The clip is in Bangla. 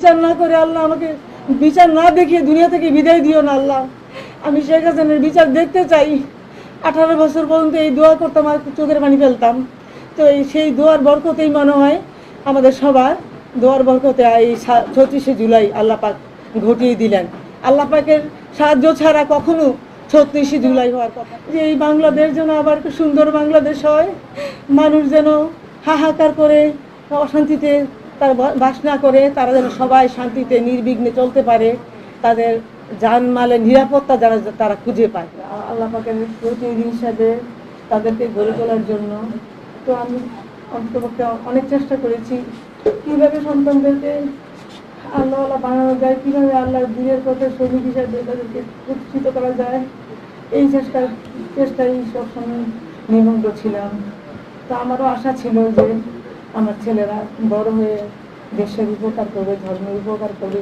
বিচার না করে আল্লাহ আমাকে বিচার না দেখিয়ে দুনিয়া থেকে বিদায় দিও না আল্লাহ। আমি শেখ হাসিনার বিচার দেখতে চাই। আঠারো বছর পর্যন্ত এই দোয়া করতাম আর চোখের পানি ফেলতাম। তো এই সেই দোয়ার বরকতেই মনে হয় আমাদের সবার দোয়ার বরকতে এই ছত্রিশে জুলাই আল্লাহ পাক ঘটিয়ে দিলেন। আল্লাহ পাকের সাহায্য ছাড়া কখনো ছত্রিশে জুলাই হওয়ার কথা যে এই বাংলাদেশ যেন আবার সুন্দর বাংলাদেশ হয়, মানুষ যেন হাহাকার করে, অশান্তিতে তার বা- বাস না করে তারা যেন সবাই শান্তিতে, নির্বিঘ্নে চলতে পারে, তাদের জানমালের নিরাপত্তা যারা, তারা খুঁজে পায়। আল্লাহ পাকের প্রতিনিধি হিসাবে তাদেরকে গড়ে তোলার জন্য। তো আমি অন্তপক্ষে অনেক চেষ্টা করেছি। কীভাবে সন্তানদেরকে আল্লাহ আল্লাহ বানানো যায়, কীভাবে আল্লাহর দিনের পথে সৈনিক হিসাবে তাদেরকে প্রতিষ্ঠিত করা যায়, এই চেষ্টার, চেষ্টায় সবসময় নিমগ্ন ছিলাম। তো আমারও আশা ছিল যে আমার ছেলেরা বড় হয়ে দেশের উপকার করবে ধর্মের উপকার করবে।